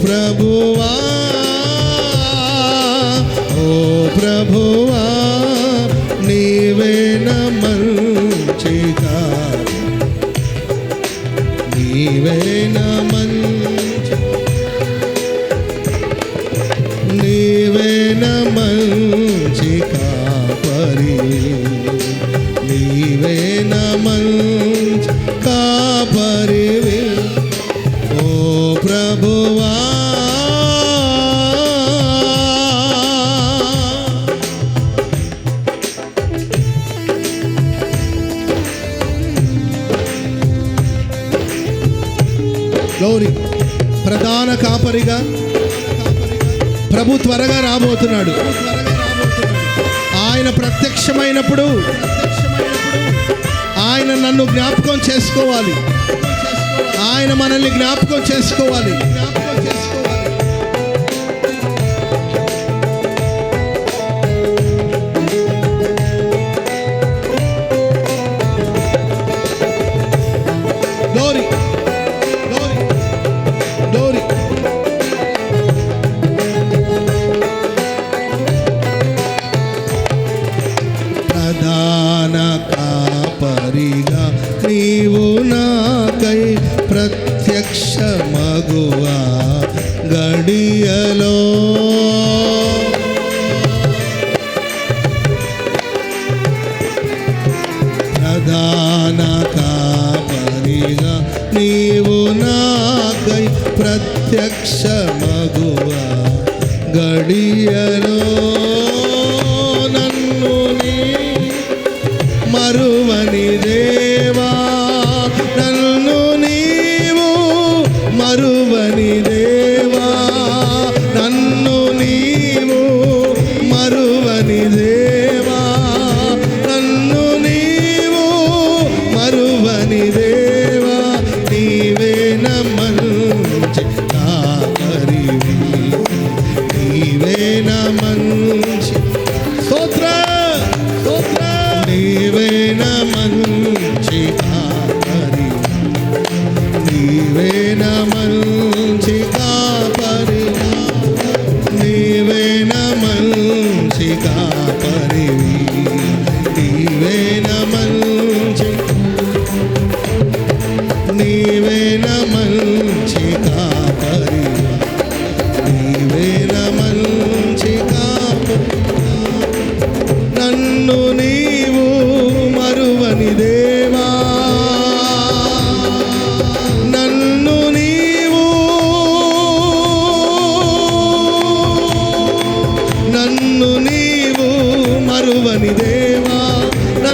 pra você. లోరి ప్రధాన కాపరిగా ప్రభు త్వరగా రాబోతున్నాడు. ఆయన ప్రత్యక్షమైనప్పుడు ఆయన నన్ను జ్ఞాపకం చేసుకోవాలి. ఆయన మనల్ని జ్ఞాపకం చేసుకోవాలి. glory. రక్షమగువ గడియలో నన్ను మరువని దేవ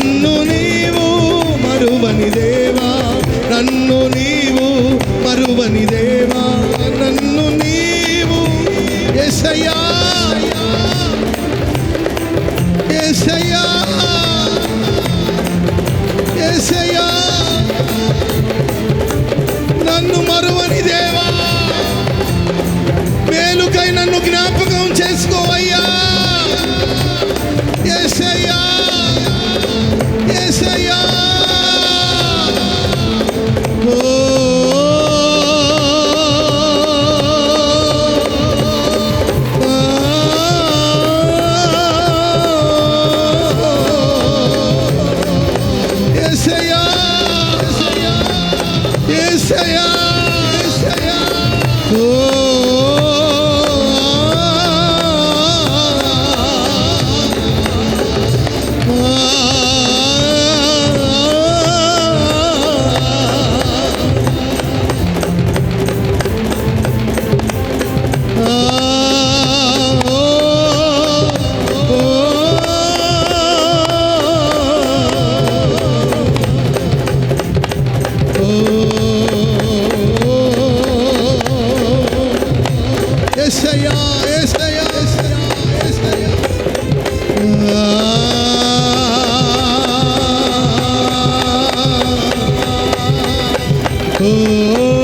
ಕಣ್ಣು Amin.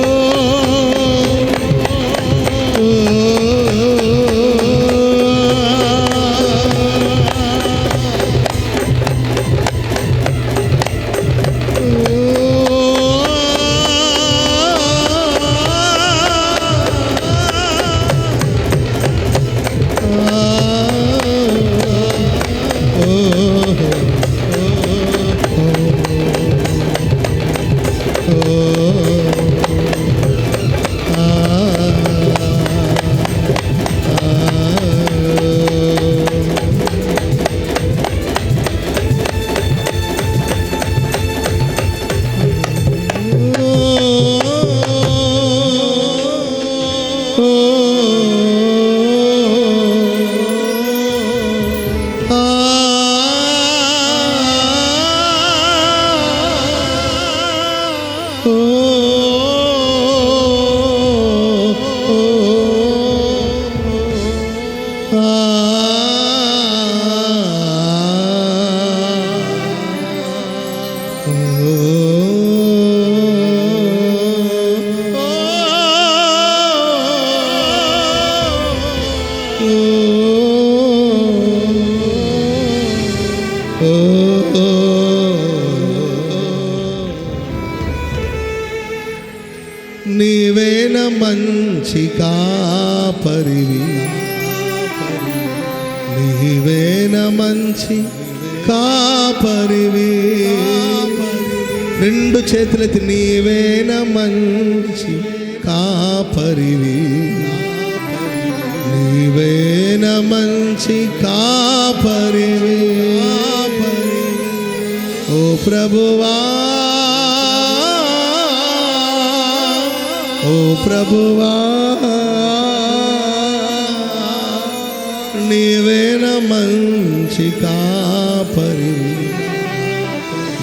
Ooh. నీవేన మంచి కాపరివి. రెండు చేతులెత్తి నీవేన మంచి కాపరివి. నీవేన మంచి కాపరివి. ఓ ప్రభువా ఓ ప్రభువా. మంచి కాపరి.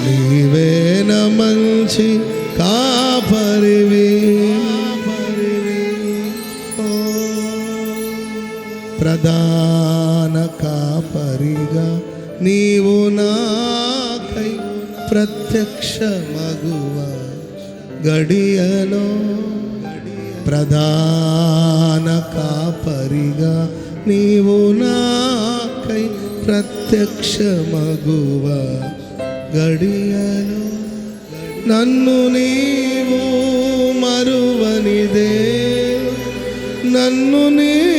నీవేన మంచి కాపరివి. ప్రధాన కాపరిగా నీవు నాకై ప్రత్యక్ష మగువ గడియలో ప్రధాన కాపరిగా నీవు నాకై ప్రత్యక్ష మగువ గడియలో నన్ను నీవు మరువనిదే. నన్ను నీ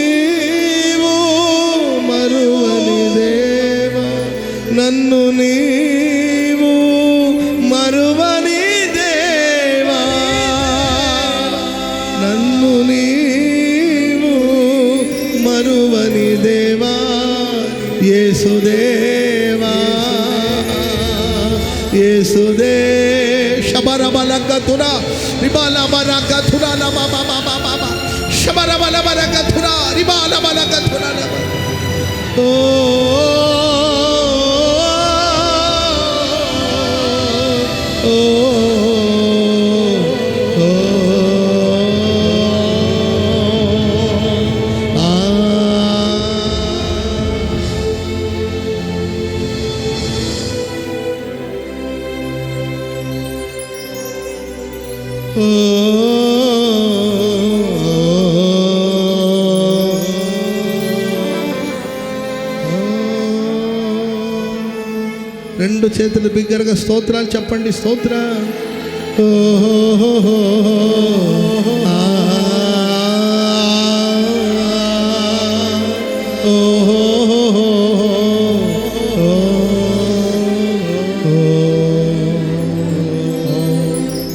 యేసుదే శబరబల కతురా రిబాల బల కతురా లమ బమ బమ బమ శబరబల బల కతురా రిబాల బల కతురా లమ ఓ ఓ రెండు చేతులు బిగ్గరగా స్తోత్రాలు చెప్పండి స్తోత్ర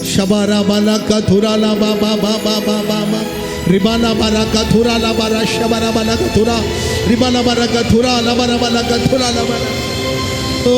శబర బల కథురాల బాబా బాబా బాబా రిబాల బల కథురాల బల శబర బల కథురా రిబాల బల కథురా లబర బల కథురా లబర ఓ